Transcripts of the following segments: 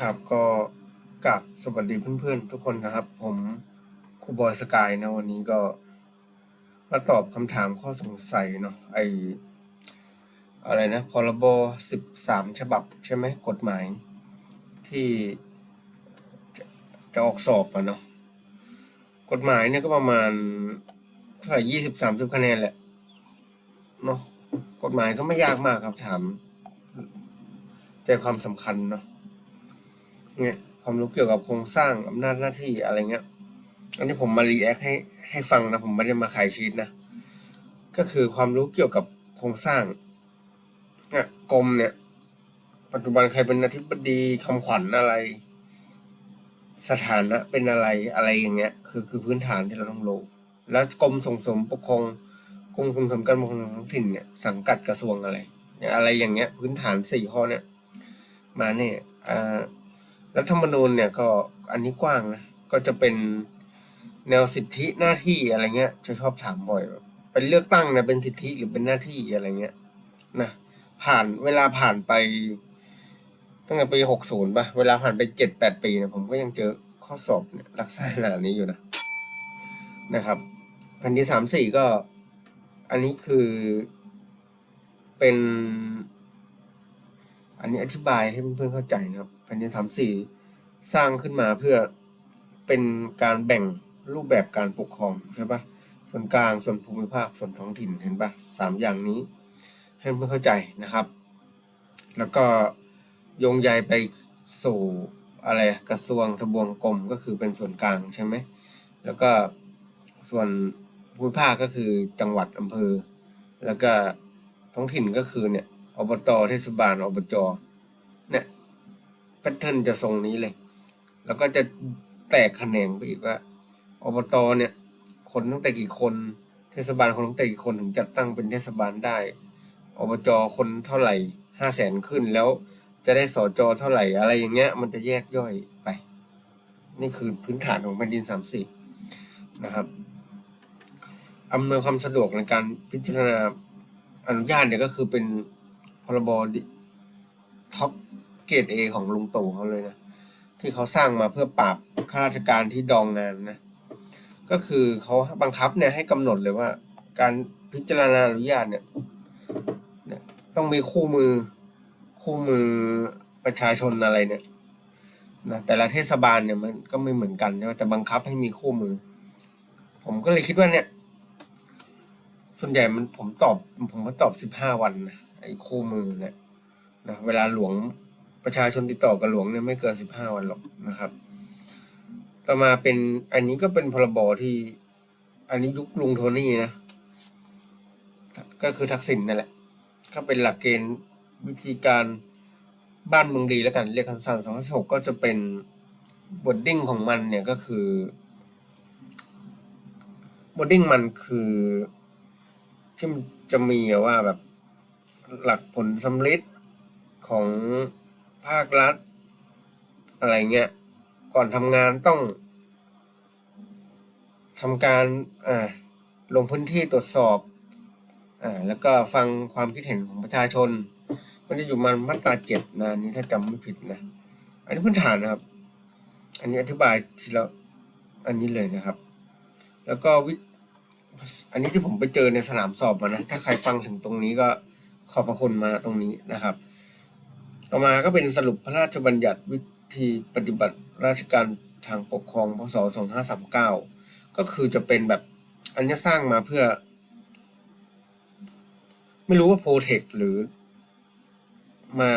ครับก็กราบสวัสดีเพื่อนๆทุกคนนะครับ ผมครูบอยสกายนะวันนี้ก็มาตอบคำถามข้อสงสัยเนาะไออะไรนะพรบสิบสามฉบับใช่ไหมกฎหมาย ที่จะจะออกสอบอะเนาะกฎหมายเนี่ยก็ประมาณเท่าไหร่ยี่สิบสามสิบคะแนนแหละเนาะกฎหมายก็ไม่ยากมากครับถามใจความสำคัญเนาะ เนี่ยความรู้เกี่ยวกับโครงสร้างอำนาจหน้าที่อะไรเงี้ย อันนี้ผมมารีแอคให้ให้ฟังนะผมไม่ได้มาขายชีตนะ ก็คือความรู้เกี่ยวกับโครงสร้างเนี่ยกรมเนี่ย ปัจจุบันใครเป็นอธิบดีคำขวัญอะไร สถานะเป็นอะไรอะไรอย่างเงี้ย คือคือพื้นฐานที่เราต้องรู้ แล้วกรมส่งเสริมปกครองกรมส่งเสริมการปกครองท้องถิ่นเนี่ยสังกัดกระทรวงอะไรอย่างอะไรอย่างเงี้ย พื้นฐานสี่ข้อเนี่ย มาเนี่ยอ่า รัฐธรรมนูญเนี่ยก็อันนี้กว้างนะก็จะเป็นแนวสิทธิหน้าที่อะไรเงี้ย จะชอบถามบ่อยแบบเป็นเลือกตั้งเนี่ยเป็นสิทธิหรือเป็นหน้าที่อะไรเงี้ยนะผ่านเวลาผ่านไปตั้งแต่ปีหกศูนย์ป่ะเวลาผ่านไปเจ็ดแปดปีเนี่ยผมก็ยังเจอข้อสอบเนี่ยลักษณะนี้อยู่นะนะครับแผ่นที่สามสี่ก็ อันนี้คือเป็น อันนี้อธิบายให้เพื่อนๆเข้าใจนะครับแผ่นดินสามสี่สร้างขึ้นมาเพื่อเป็นการแบ่งรูปแบบการปกครองใช่ปะส่วนกลางส่วนภูมิภาคส่วนท้องถิ่นเห็นปะสามอย่างนี้ ให้เพื่อนเข้าใจนะครับ แล้วก็โยงใยไปสู่อะไรกระทรวงทบวงกรมก็คือเป็นส่วนกลางใช่ไหมแล้วก็ส่วนภูมิภาคก็คือจังหวัดอำเภอ แล้วก็ท้องถิ่นก็คือเนี่ย อบตเทศบาลอบจเนี่ยแพทเทิร์นจะทรงนี้เลย แล้วก็จะแตกแขนงไปอีกว่าอบตเนี่ย คนตั้งแต่กี่คน เทศบาลคนตั้งแต่กี่คนถึงจัดตั้งเป็นเทศบาลได้อบจคนเท่าไหร่ห้าแสนขึ้นแล้วจะได้สอจอเท่าไหร่อะไรอย่างเงี้ย มันจะแยกย่อยไป นี่คือพื้นฐานของแผ่นดินสามสิบนะครับอำนวยความสะดวกในการพิจารณาอนุญาตเนี่ยก็คือเป็น พรบท็อปเกรดเอของลุงตู่เขาเลยนะ ที่เขาสร้างมาเพื่อปราบข้าราชการที่ดองงานนะ ก็คือเขาบังคับเนี่ยให้กำหนดเลยว่า การพิจารณาอนุญาตเนี่ยเนี่ยต้องมีคู่มือคู่มือประชาชนอะไรเนี่ยนะแต่ละเทศบาลเนี่ยมันก็ไม่เหมือนกันใช่ไหมแต่บังคับให้มีคู่มือ ผมก็เลยคิดว่าเนี่ย ส่วนใหญ่มันผมตอบผมก็ตอบสิบห้าวันนะ ไอ้คู่มือเนี่ยนะเวลาหลวงประชาชนติดต่อกับหลวงเนี่ยไม่เกินสิบห้าวันหรอกนะครับ ต่อมาเป็นอันนี้ก็เป็นพรบที่อันนี้ยุคลุงโทนี่นะ ก็คือทักษิณนั่นแหละ ก็เป็นหลักเกณฑ์วิธีการบ้านเมืองดีแล้วกันเรียกคำสั่งสองพันหกก็จะเป็นบดดิ้งของมันเนี่ยก็คือบดดิ้งมันคือที่มันจะมีว่าแบบ หลักผลสำลิดของภาครัฐ อะไรเงี้ย ก่อนทำงานต้องทำการอ่าลงพื้นที่ตรวจสอบอ่าแล้วก็ฟังความคิดเห็นของประชาชน มันจะอยู่มันมาตราเจ็ดนะนนี้ถ้าจำไม่ผิดนะ อันนี้พื้นฐานนะครับ อันนี้อธิบายทีละอันนี้เลยนะครับ แล้วก็วิอันนี้ที่ผมไปเจอในสนามสอบมานะ ถ้าใครฟังถึงตรงนี้ก็ ขอบพระคุณมาตรงนี้นะครับ ต่อมาก็เป็นสรุปพระราชบัญญัติวิธีปฏิบัติราชการทางปกครองพศ2539 ก็คือจะเป็นแบบอันนี้สร้างมาเพื่อ ไม่รู้ว่าโปรเทคหรือมา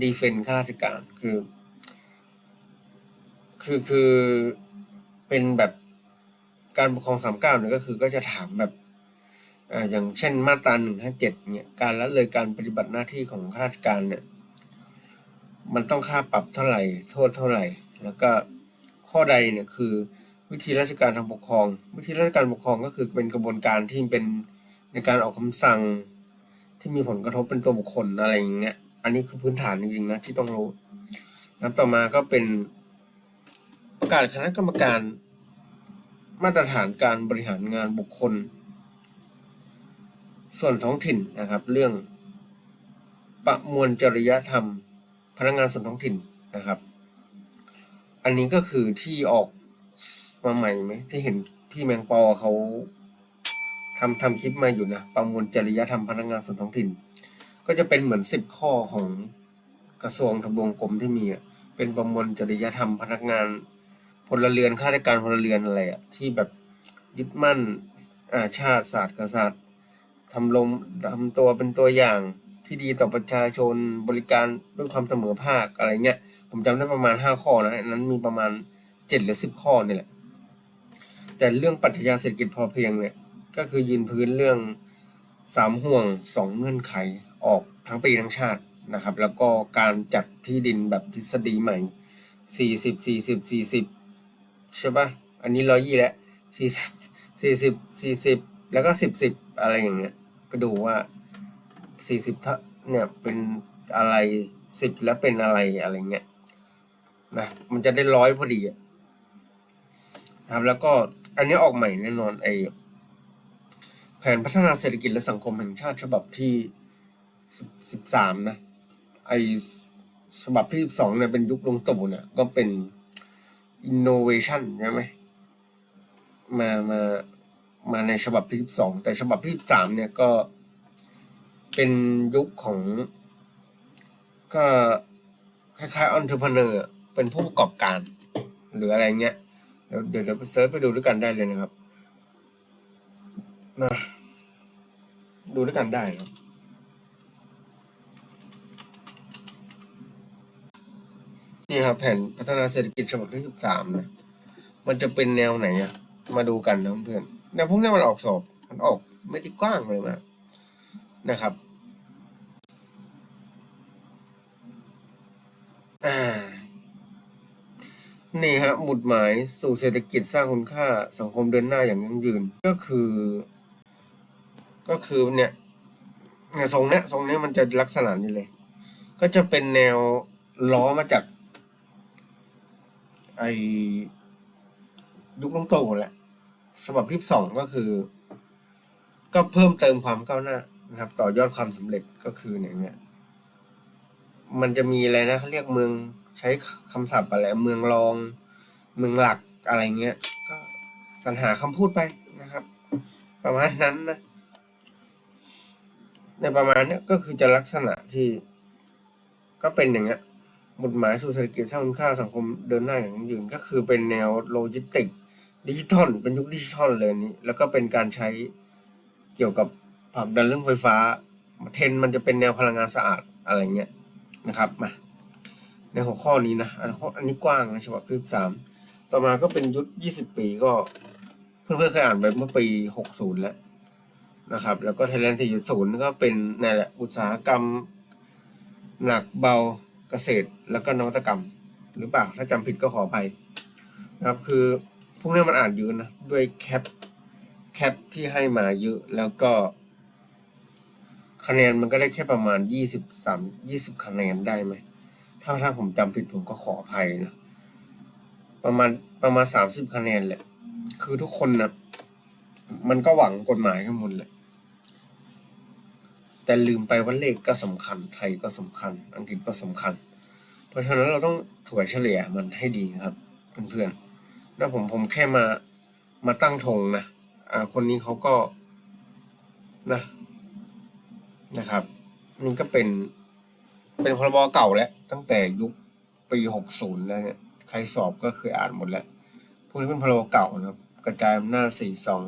ดีเฟนข้าราชการคือ คือคือเป็นแบบการปกครองสามเก้าเนี่ยก็คือก็จะถามแบบ อย่างเช่นมาตราหนึ่งห้าเจ็ดเนี่ยการละเลยการปฏิบัติหน้าที่ของข้าราชการเนี่ยมันต้องค่าปรับเท่าไหร่ โทษเท่าไหร่ แล้วก็ข้อใดเนี่ยคือวิธีราชการทางปกครอง วิธีราชการปกครองก็คือเป็นกระบวนการที่เป็นในการออกคำสั่งที่มีผลกระทบเป็นตัวบุคคลอะไรอย่างเงี้ยอันนี้คือพื้นฐานจริงๆนะที่ต้องรู้แล้วต่อมาก็เป็นประกาศคณะกรรมการมาตรฐานการบริหารงานบุคคล ส่วนท้องถิ่นนะครับ เรื่อง ประมวลจริยธรรม พนักงานส่วนท้องถิ่นนะครับ อันนี้ก็คือที่ออกมาใหม่ไหมที่เห็นพี่แมงปอเขาทำทำคลิปมาอยู่นะประมวลจริยธรรมพนักงานส่วนท้องถิ่น ก็จะเป็นเหมือนสิบข้อของกระทรวงทบวงกรมที่มีอะเป็นประมวลจริยธรรมพนักงานพลเรือนข้าราชการพลเรือนอะไรอะที่แบบยึดมั่นอาชาติศาสตร์กษัตริย์ ทำลงทำตัวเป็นตัวอย่างที่ดีต่อประชาชนบริการด้วยความเสมอภาคอะไรเงี้ย ผมจำได้ประมาณห้าข้อนะนนั้นมีประมาณเจ็ดหรือสิบข้อนี่แหละ แต่เรื่องปรัชญาเศรษฐกิจพอเพียงเนี่ยก็คือยืนพื้นเรื่องสามห่วงสองเงื่อนไขออกทั้งปีทั้งชาตินะครับ แล้วก็การจัดที่ดินแบบทฤษฎีใหม่สี่สิบสี่สิบสี่สิบใช่ปะอันนี้ร้อยยี่แล้วสี่สิบสี่สิบสี่สิบแล้วก็สิบสิบ อะไรอย่างเงี้ยไปดูว่าสี่สิบเนี่ยเป็นอะไรสิบแล้วเป็นอะไรอะไรเงี้ยนะมันจะได้ร้อยพอดีนะครับแล้วก็อันนี้ออกใหม่แน่นอนไอแผนพัฒนาเศรษฐกิจและสังคมแห่งชาติฉบับที่สิบสามนะไอฉบับที่สิบสองเนี่ยเป็นยุคลงตู่เนี่ยก็เป็น innovation ใช่ไหมมามา มาในฉบับที่สิบสองแต่ฉบับที่สิบสามเนี่ยก็เป็นยุคของ ก็คล้ายๆ entrepreneur เป็นผู้ประกอบการ หรืออะไรเงี้ยเดี๋ยวเดี๋ยวเดี๋ยวไปเซิร์ชไปดูด้วยกันได้เลยนะครับนะดูด้วยกันได้ครับนี่ครับแผนพัฒนาเศรษฐกิจฉบับที่สิบสามนะ มันจะเป็นแนวไหนอะมาดูกันนะเพื่อน แนวพวกนี้มันออกสอบมันออกไม่ได้กว้างเลยมากนะครับนี่ฮะหมุดหมายสู่เศรษฐกิจสร้างคุณค่าสังคมเดินหน้าอย่างยั่งยืน ก็คือ ก็คือเนี่ยเนี่ยทรงเนี้ยทรงเนี้ยมันจะลักษณะนี้เลย ก็จะเป็นแนวล้อมาจาก ไอยุคลุงตู่แหละ ฉบับที่สองก็คือ ก็เพิ่มเติมความก้าวหน้านะครับ ต่อยอดความสำเร็จก็คืออย่างเงี้ยมันจะมีอะไรนะเขาเรียกเมืองใช้คำศัพท์อะไรเมืองรอง เมืองหลักอะไรเงี้ย ก็สรรหาคำพูดไปนะครับ ประมาณนั้นนะ ในประมาณนี้ก็คือจะลักษณะที่ ก็เป็นอย่างเงี้ยหมุดหมายสู่เศรษฐกิจสร้างคุณค่าสังคมเดินหน้าอย่างยั่งยืนก็คือเป็นแนวโลจิสติก ดิจิทัลเป็นยุคดิจิทัลเลยนี้ แล้วก็เป็นการใช้เกี่ยวกับผลักดันเรื่องไฟฟ้า เทรนมันจะเป็นแนวพลังงานสะอาดอะไรเงี้ยนะครับมาในหัวข้อนี้นะอันข้ออันนี้กว้างนะฉบับที่สามต่อมาก็เป็นยุคยี่สิบปีก็ เพื่อนๆเคยอ่านไปเมื่อปีหกศูนย์แล้วนะครับ แล้วก็ไทยแลนด์สี่จุดศูนย์ก็เป็นนั่นแหละอุตสาหกรรม หนักเบาเกษตรแล้วก็นวัตกรรม หรือเปล่าถ้าจำผิดก็ขออภัยนะครับคือ วกนี้มันอ่านเยอะนะ ด้วยแคปแคปที่ให้มาเยอะแล้วก็ คะแนนมันก็ได้แค่ประมาณยี่สิบสามยี่สิบคะแนนได้ไหม ถ้าถ้าผมจำผิดผมก็ขออภัยนะ ประมาณประมาณสามสิบคะแนนแหละ คือทุกคนนะมันก็หวังกฎหมายกันหมดแหละ แต่ลืมไปว่าเลขก็สำคัญไทยก็สำคัญ อังกฤษก็สำคัญ เพราะฉะนั้นเราต้องถั่วเฉลี่ยมันให้ดีครับ เพื่อนๆ แล้วผมผมแค่มามาตั้งธงนะ อ่า คนนี้เขาก็นะนะครับนี่ก็เป็นเป็นพรบเก่าแล้ว ตั้งแต่ยุคปีหกศูนย์แล้วเนี่ยใครสอบก็เคยอ่านหมดแล้ว พวกนี้เป็นพรบเก่านะครับ กระจายอำนาจสี่สอง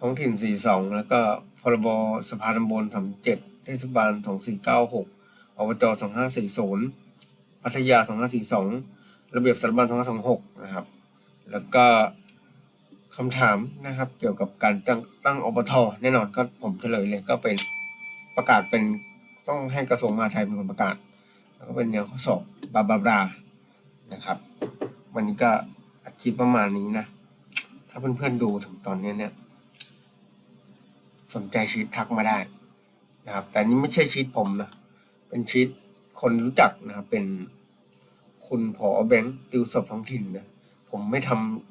ท้องถิ่นสี่สองแล้วก็พรบสภาตำบลสามเจ็ดเทศบาลสองสี่เก้าหกอบจสองห้าสี่ศูนย์พัทยาสองห้าสี่สองระเบียบสถาบันสองห้าสองหกนะครับ แล้วก็คำถามนะครับ เกี่ยวกับการตั้งตั้งอบทแน่นอนก็ผมเฉลยเลยก็เป็นประกาศเป็นต้องให้กระทรวงมหาดไทยเป็นคนประกาศ แล้วก็เป็นแนวข้อสอบบาบาบานะครับ วันนี้ก็อัดคลิปประมาณนี้นะ ถ้าเพื่อนๆดูถึงตอนนี้เนี่ย สนใจชีตทักมาได้นะครับ แต่นี่ไม่ใช่ชีตผมนะ เป็นชีตคนรู้จักนะครับเป็นคุณผอแบงค์ติวสอบท้องถิ่นนะ ผมไม่ท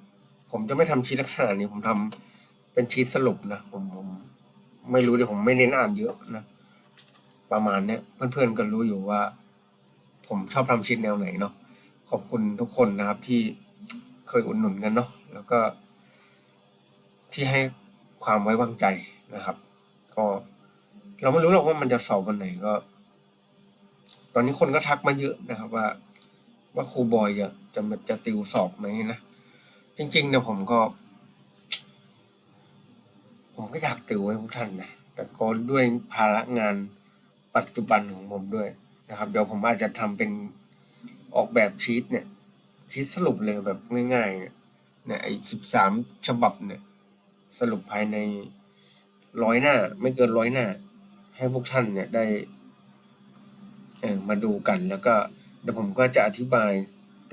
ำผมจะไม่ทำชีตลักษณะนี้ ผมทำเป็นชีตสรุปนะผมผม ไม่รู้เดี๋ยวผมไม่เน้นอ่านเยอะนะประมาณเนี้ยเพื่อนๆก็รู้อยู่ว่า ผมชอบทำชีตแนวไหนเนาะขขอบคุณทุกคนนะครับ ที่เคยอุดหนุนกันเนาะแล้วก็ ที่ให้ความไว้วางใจนะครับ ก็เราไม่รู้หรอกว่ามันจะสอบวันไหนก็ ตอนนี้คนก็ทักมาเยอะนะครับ ว่าว่าครูบอยจะ จะมาจะติวสอบไหมนะ จริงๆเนี่ยผมก็ ผมก็อยากติวให้พวกท่านนะ แต่ก็ด้วยภาระงานปัจจุบันของผมด้วยนะครับ เดี๋ยวผมอาจจะทำเป็นออกแบบชีตเนี่ยชีตสรุปเลยแบบง่าย ๆ เนี่ยเนี่ยไอ้สิบสามฉบับเนี่ย สรุปภายในร้อยหน้า ไม่เกินร้อยหน้า ให้พวกท่านเนี่ยได้มาดูกันแล้วก็เดี๋ยวผมก็จะอธิบาย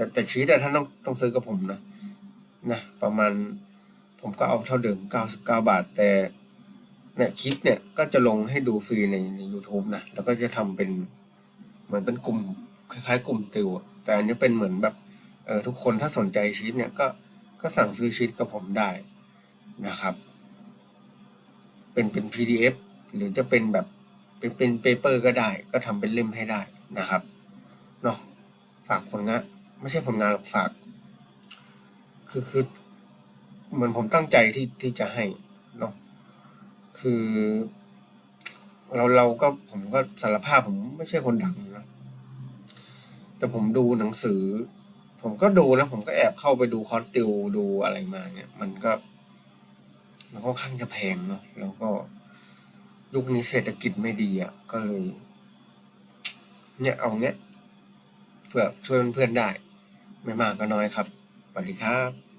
แต่แต่ชีตอะท่านต้องต้องซื้อกับผมนะนะประมาณผมก็เอาเท่าเดิม 99 บาท แต่เนี่ยคลิปเนี่ยก็จะลงให้ดูฟรีในใน u t u b e นะ แล้วก็จะทำเป็นเหมือนเป็นกลุ่มคล้ายๆ กลุ่มติวอแต่อันนี้เป็นเหมือนแบบเออทุกคนถ้าสนใจชีตเนี่ยก็ก็สั่งซื้อชีตกับผมได้นะครับ เป็นเป็น PDF หรือจะเป็นแบบเป็นเป็นเปเปอร์ก็ได้ ก็ทำเป็นเล่มให้ได้นะครับเนาะฝากผลงาน ไม่ใช่ผลงานหรอกฝาก คือคือเหมือนผมตั้งใจที่ที่จะให้เนาะคือ เราเราก็ผมก็สารภาพผมไม่ใช่คนดังนะแต่ผมดูหนังสือ ผมก็ดูนะ ผมก็แอบเข้าไปดูคอร์สติวดูอะไรมาเนี่ยมันก็ มันค่อนข้างจะแพงเนาะแล้วก็ยุคนี้เศรษฐกิจไม่ดีอะก็เลย เนี่ยเอาเนี้ยเพื่อช่วยเพื่อนๆได้ ไม่มากก็น้อยครับสวัสดีครับ